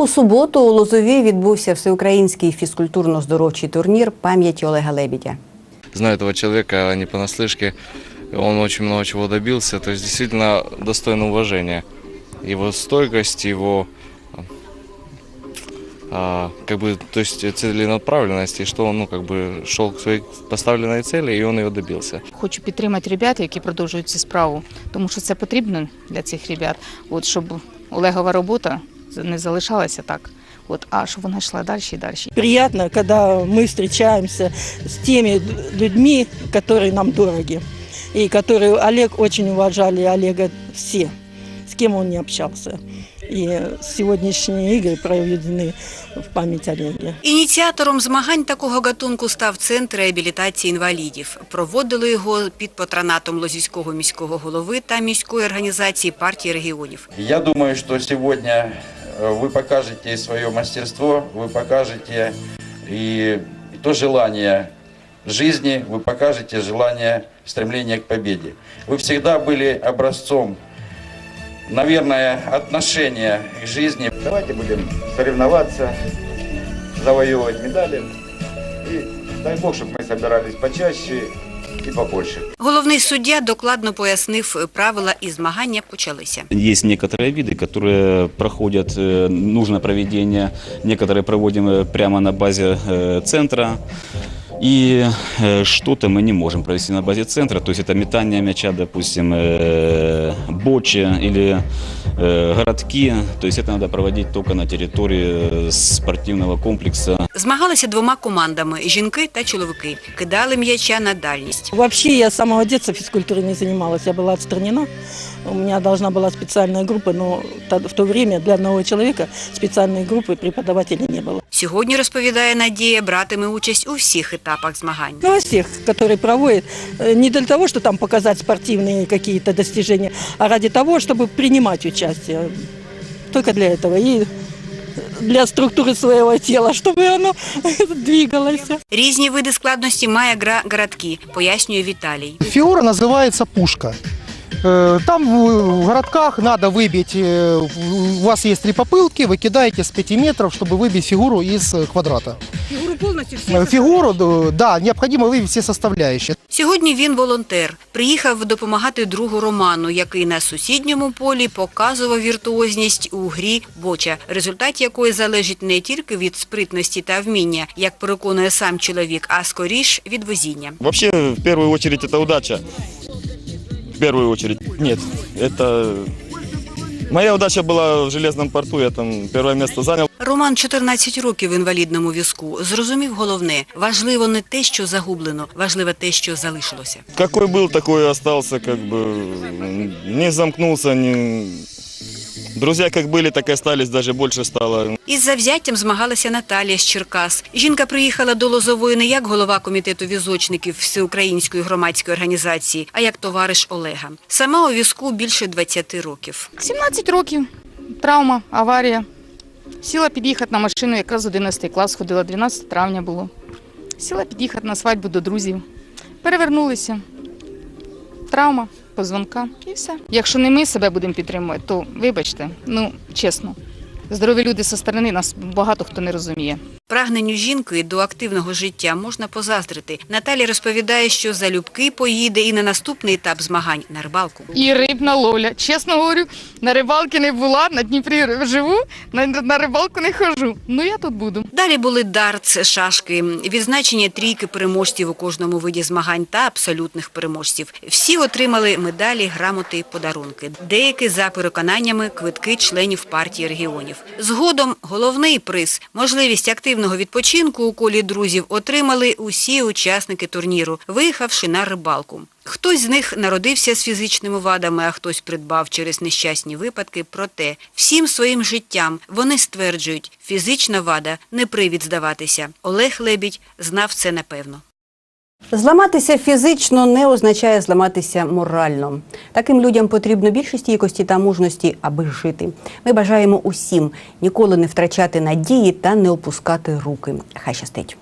У суботу у Лозові відбувся всеукраїнський фізкультурно-здоровчий турнір пам'яті Олега Лебідя. Знаю этого человека не понаслышке. Он очень много чего добился. То есть действительно достоин уважения. Его стойкость, его а, как бы, то есть целенаправленность, и что он, ну, как бы шел к своей поставленной цели, и он ее добился. Хочу підтримати ребят, які продовжують цю справу, тому що це потрібно для цих ребят, от щоб Олегова робота не залишалася так, от, а щоб вона йшла далі і далі. Приятно, когда мы встречаемся с теми людьми, которые нам дороги. И которые Олег очень уважали, Олега все, с кем он не общался. И сегодняшние игры проведены в память Олега. Ініціатором змагань такого гатунку став центр реабілітації інвалідів. Проводили його під патронатом Лозівського міського голови та міської організації партії регіонів. Я думаю, что сегодня э, вы покажете свое мастерство, вы покажете и то желание жизни, вы покажете желание стремления к победе. Вы всегда были образцом, наверное, отношения к жизни. Давайте будем соревноваться, завоевывать медали. И дай бог, чтобы мы собирались почаще и побольше. Головний суддя докладно пояснив правила і змагання почалися. Есть некоторые виды, которые проходят, э, нужно проведение, некоторые проводим э, прямо на базе э, центра. И э, что-то мы не можем провести на базе центра, то есть это метание мяча, допустим, э, бочи или э, городки, то есть это надо проводить только на территории э, спортивного комплекса. Змагалися двома командами жінки та чоловіки. Кидали м'яча на дальність. Вообще я с самого детства физкультурой не занималась, я была отстранена. У меня должна была специальная группа, но та- в то время для одного человека специальной группы преподавателей не было. Сьогодні розповідає Надія, братиме участь у всіх етапах змагань. Ну, во всех, которые проводят, э, не для того, что там показать спортивные какие-то достижения, а ради того, чтобы принимать участие. Только для этого. И для структуры своего тела, чтобы оно двигалось. Різні види складності має гра городки, пояснює Віталій. Фигура называется пушка. Э, Там в в городках надо выбить, э, у вас есть три попылки, вы кидаете с 5 метров, чтобы выбить фигуру из э, квадрата. Фигуру полностью Фигуру, д- да, необходимо выбить все составляющие. Сьогодні він волонтер. Приїхав допомагати другу Роману, який на сусідньому полі показував віртуозність у грі боча, результат якої залежить не тільки від спритності та вміння, як переконує сам чоловік, а скоріш від везіння. Вообще, в первую очередь, это удача. В первую очередь. Нет, это... Моя удача была в Железном порту, я там первое место занял. Роман 14 років в інвалідному візку. Зрозумів головне – важливо не те, що загублено, важливо те, що залишилося. Какой был, такой и остался, как бы не замкнулся, не... Друзья как были, так и остались, даже больше стало. Із завзяттям змагалася Наталія з Черкас. Жінка приїхала до Лозової не як голова комітету візочників Всеукраїнської громадської організації, а як товариш Олега. Сама у візку більше 20 років. 17 років, травма, аварія. Сіла під'їхати на машину, якраз 11 клас ходила, 12 травня було. Сіла під'їхати на свадьбу до друзів. Перевернулися. Травма, позвонка і все. Якщо не ми себе будемо підтримувати, то вибачте, ну чесно. Здорові люди зі сторони нас багато хто не розуміє. Прагненню жінки до активного життя можна позаздрити. Наталя розповідає, що залюбки поїде і на наступний етап змагань на рибалку. І рибна ловля. Чесно говорю, на рибалки не була, на Дніпрі живу, на, рибалку не хожу. Ну я тут буду. Далі були дартс, шашки, відзначення трійки переможців у кожному виді змагань та абсолютних переможців. Всі отримали медалі, грамоти і подарунки. Деякі за переконаннями квитки членів партії регіонів. Згодом головний приз можливість активного відпочинку у колі друзів отримали усі учасники турніру, виїхавши на рибалку. Хтось з них народився з фізичними вадами, а хтось придбав через нещасні випадки. Проте всім своїм життям вони стверджують, фізична вада не привід здаватися. Олег Лебідь знав це напевно. Зламатися фізично не означає зламатися морально. Таким людям потрібно більше стійкості та мужності, аби жити. Ми бажаємо усім ніколи не втрачати надії та не опускати руки. Хай щастить.